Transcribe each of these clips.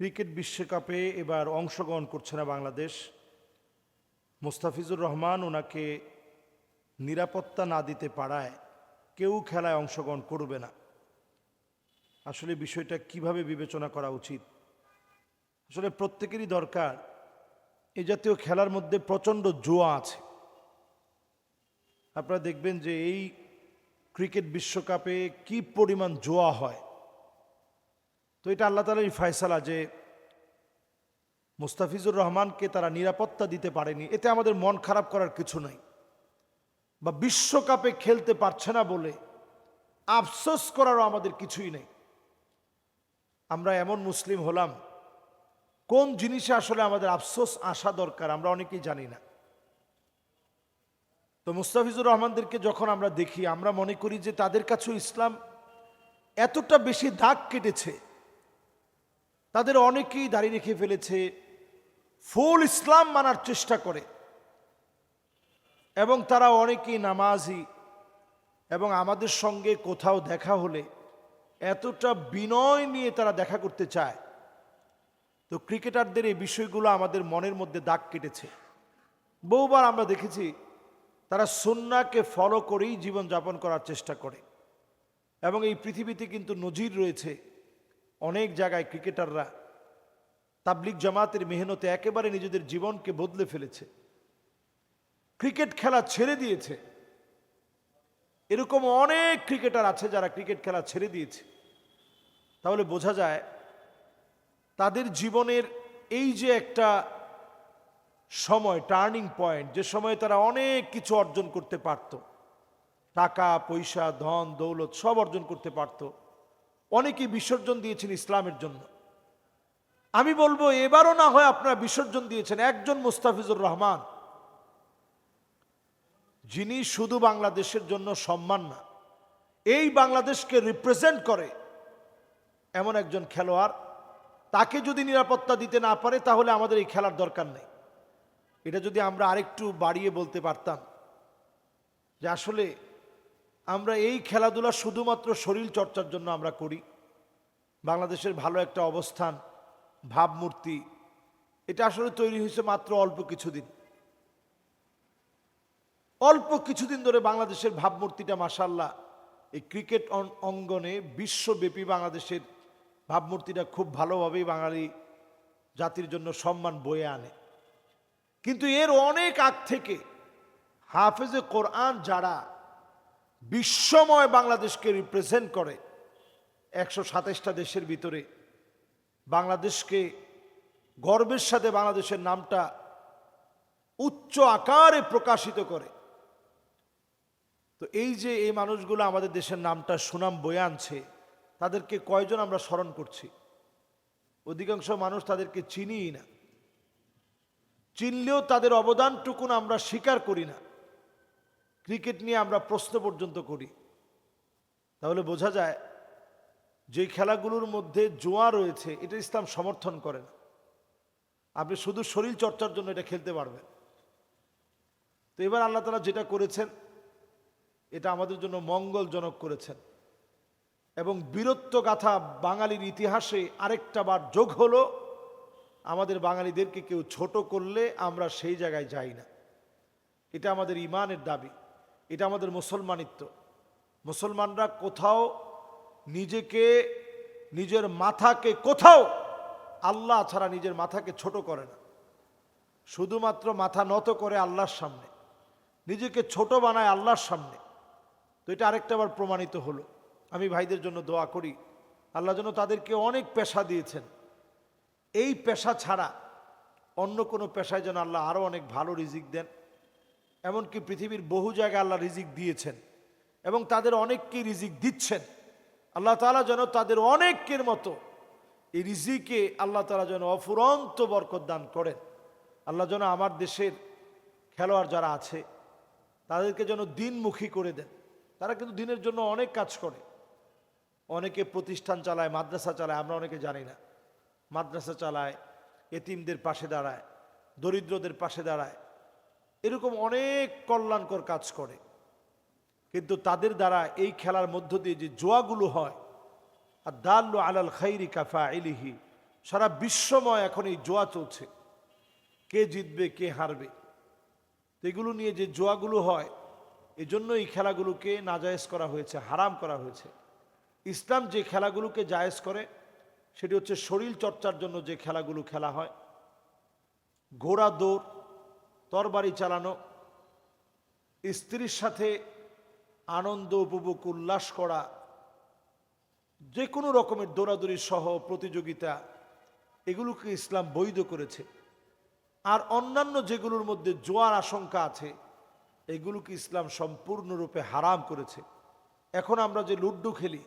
Cricket বিশ্বকাপে এবার অংশগ্রহণ করছে না বাংলাদেশ। মোস্তাফিজুর রহমান ওনাকে নিরাপত্তা না দিতে পারায় কেউ খেলায় অংশগ্রহণ করবে না। আসলে বিষয়টা কীভাবে বিবেচনা করা উচিত? আসলে প্রত্যেকেরই দরকার এই জাতীয় খেলার মধ্যে প্রচণ্ড জোয়া আছে। আপনারা দেখবেন যে এই ক্রিকেট বিশ্বকাপে কি পরিমাণ জোয়া হয় তো এটা আল্লাহ তালার ফয়সালা যে মুস্তাফিজুর রহমানকে তারা নিরাপত্তা দিতে পারেনি, এতে আমাদের মন খারাপ করার কিছু নাই। বা বিশ্বকাপে খেলতে পারছে না বলে আফসোস করারও আমাদের কিছুই নেই। আমরা এমন মুসলিম হলাম, কোন জিনিসে আসলে আমাদের আফসোস আসা দরকার আমরা অনেকেই জানি না। তো মুস্তাফিজুর রহমানদেরকে যখন আমরা দেখি, আমরা মনে করি যে তাদের কাছেও ইসলাম এতটা বেশি দাগ কেটেছে তাদের অনেকেই দাঁড়িয়ে রেখে ফেলেছে। ফুল ইসলাম মানার চেষ্টা করে। এবং তারা অনেকেই নামাজি। এবং আমাদের সঙ্গে কোথাও দেখা হলে এতটা বিনয় নিয়ে তারা দেখা করতে চায়। তো ক্রিকেটারদের এই বিষয়গুলো আমাদের মনের মধ্যে দাগ কেটেছে। বহুবার আমরা দেখেছি, তারা সন্নাকে ফলো করেই জীবনযাপন করার চেষ্টা করে। এবং এই পৃথিবীতে কিন্তু নজির রয়েছে অনেক জায়গায় ক্রিকেটাররা তাবলিক জামাতের মেহনতে একেবারে নিজেদের জীবনকে বদলে ফেলেছে। ক্রিকেট খেলা ছেড়ে দিয়েছে। এরকম অনেক ক্রিকেটার আছে যারা ক্রিকেট খেলা ছেড়ে দিয়েছে। তাহলে বোঝা যায় তাদের জীবনের এই যে একটা সময়, টার্নিং পয়েন্ট, যে সময়ে তারা অনেক কিছু অর্জন করতে পারত। টাকা, পয়সা, ধন, দৌলত সব অর্জন করতে পারত। অনেকেই বিসর্জন দিয়েছেন ইসলামের জন্য। আমি বলব, এবারও না হয় আপনারা বিসর্জন দিয়েছেন একজন মুস্তাফিজুর রহমান। যিনি শুধু বাংলাদেশের জন্য সম্মান না, এই বাংলাদেশকে রিপ্রেজেন্ট করে এমন একজন খেলোয়াড়। তাকে যদি নিরাপত্তা দিতে না পারে, তাহলে আমাদের এই খেলার দরকার নেই। এটা যদি আমরা আরেকটু বাড়িয়ে বলতে পারতাম যে আসলে আমরা এই খেলাধুলা শুধুমাত্র শরীর চর্চার জন্য আমরা করি। বাংলাদেশের ভালো একটা অবস্থান, ভাবমূর্তি, এটা আসলে তৈরি হয়েছে মাত্র অল্প কিছুদিন। অল্প কিছুদিন ধরে বাংলাদেশের ভাবমূর্তিটা মাসাল্লাহ এই ক্রিকেট অঙ্গনে বিশ্বব্যাপী বাংলাদেশের ভাবমূর্তিটা খুব ভালোভাবেই বাঙালি জাতির জন্য সম্মান বয়ে আনে। কিন্তু এর অনেক আগ থেকে হাফেজে কোরআন যারা বিশ্বময় বাংলাদেশকে রিপ্রেজেন্ট করে একশো সাতাশটা দেশের ভিতরে। বাংলাদেশকে গর্বের সাথে বাংলাদেশের নামটা উচ্চ আকারে প্রকাশিত করে। তো এই যে এই মানুষগুলো আমাদের দেশের নামটা সুনাম বয়ে আনছে, তাদেরকে কয়জন আমরা স্মরণ করছি? অধিকাংশ মানুষ তাদেরকে চিনিই না। চিনলেও তাদের অবদানটুকুন আমরা স্বীকার করি না। ক্রিকেট নিয়ে আমরা প্রশ্ন পর্যন্ত করি। তাহলে বোঝা যায় যে খেলাগুলোর মধ্যে জোয়া রয়েছে, এটা ইসলাম সমর্থন করে না। আপনি শুধু শরীর চর্চার জন্য এটা খেলতে পারবেন। তো এবার আল্লাহ তালা যেটা করেছেন, এটা আমাদের জন্য মঙ্গলজনক করেছেন। এবং বীরত্ব গাথা বাঙালির ইতিহাসে আরেকটা বার যোগ হলো, আমাদের বাঙালিদেরকে কেউ ছোট করলে আমরা সেই জায়গায় যাই না। এটা আমাদের ইমানের দাবি। এটা আমাদের মুসলমানিত্ব। মুসলমানরা কোথাও নিজেকে, নিজের মাথাকে কোথাও আল্লাহ ছাড়া নিজের মাথাকে ছোট করে না। শুধুমাত্র মাথা নত করে আল্লাহর সামনে। নিজেকে ছোট বানায় আল্লাহর সামনে। তো এটা আরেকটা আবার প্রমাণিত হলো। আমি ভাইদের জন্য দোয়া করি। আল্লাহ যেন তাদেরকে অনেক পেশা দিয়েছেন। এই পেশা ছাড়া অন্য কোনো পেশায় যেন আল্লাহ আরও অনেক ভালো রিজিক দেন। এমনকি পৃথিবীর বহু জায়গায় আল্লাহ রিজিক দিয়েছেন এবং তাদের অনেককেই রিজিক দিচ্ছেন। আল্লাহ তালা যেন তাদের অনেকের মতো এই রিজিকে আল্লাহ তালা যেন অফুরন্ত বরকত দান করেন। আল্লাহ যেন আমার দেশের খেলোয়াড় যারা আছে, তাদেরকে যেন দিনমুখী করে দেন। তারা কিন্তু দিনের জন্য অনেক কাজ করে। অনেকে প্রতিষ্ঠান চালায়, মাদ্রাসা চালায়, আমরা অনেকে জানি না। মাদ্রাসা চালায়, এতিমদের পাশে দাঁড়ায়, দরিদ্রদের পাশে দাঁড়ায় এরকম অনেক কল্যাণকর কাজ করে। কিন্তু তাদের দ্বারা এই খেলার মধ্য দিয়ে যে জোয়াগুলো হয় আর দাল্লু আলাল খাইরি কাফা এলিহি সারা বিশ্বময় এখন এই জোয়া চলছে। কে জিতবে, কে হারবে, এগুলো নিয়ে যে জোয়াগুলো হয় এজন্য এই খেলাগুলোকে নাজায়েজ করা হয়েছে, হারাম করা হয়েছে। ইসলাম যে খেলাগুলোকে জায়েজ করে, সেটি হচ্ছে শরীর চর্চার জন্য যে খেলাগুলো খেলা হয় ঘোড়া দৌড় তরবারি চালানো, স্ত্রীর সাথে আনন্দ উপভোগ, উল্লাস করা যে কোনো রকমের দৌড়াদৌড়ি সহ প্রতিযোগিতা, এগুলোকে ইসলাম বৈধ করেছে। আর অন্যান্য যেগুলোর মধ্যে জোয়ার আশঙ্কা আছে, এগুলোকে ইসলাম সম্পূর্ণরূপে হারাম করেছে। এখন আমরা যে লুড্ডু খেলি,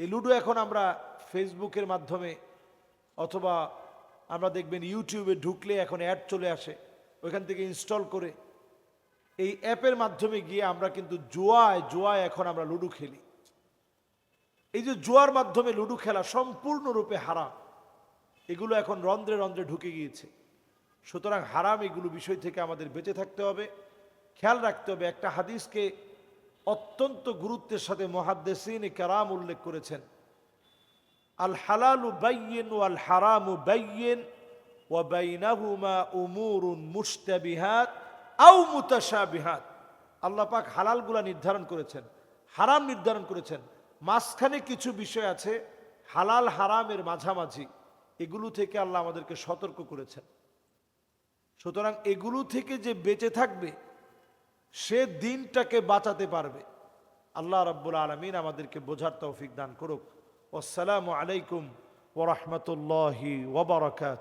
এই লুডো এখন আমরা ফেসবুকের মাধ্যমে অথবা আমরা দেখবেন ইউটিউবে ঢুকলে এখন অ্যাড চলে আসে। ওইখান থেকে ইনস্টল করে এই অ্যাপের মাধ্যমে গিয়ে আমরা কিন্তু জোয়ায় জোয়ায় এখন আমরা লুডো খেলি। এই যে জোয়ার মাধ্যমে লুডো খেলা সম্পূর্ণরূপে হারাম। এগুলো এখন রন্ধ্রে রন্ধ্রে ঢুকে গিয়েছে। সুতরাং হারাম এগুলো বিষয় থেকে আমাদের বেঁচে থাকতে হবে। খেয়াল রাখতে হবে, একটা হাদিসকে অত্যন্ত গুরুত্বের সাথে মহাদ্দেসিন কারাম উল্লেখ করেছেন। আল হালালু বাইয়েন ওয়াল হারামু বাইয়েন ওয়া বাইনাহুমা উমুরুন মুস্তাবিহাত আও মুতাশাবিহাত। হালালগুলা নির্ধারণ করেছেন, হারাম নির্ধারণ করেছেন। মাঝখানে কিছু বিষয় আছে, হালাল হারামের মাঝামাঝি। এগুলো থেকে আল্লাহ আমাদেরকে সতর্ক করেছেন। সুতরাং এগুলো থেকে যে বেঁচে থাকবে, সে দিনটাকে বাঁচাতে পারবে। আল্লাহ রাব্বুল আলমিন আমাদেরকে বোঝার তৌফিক দান করুক। আসসালামু আলাইকুম ওরহমতুল্লাহি ওবরাকাত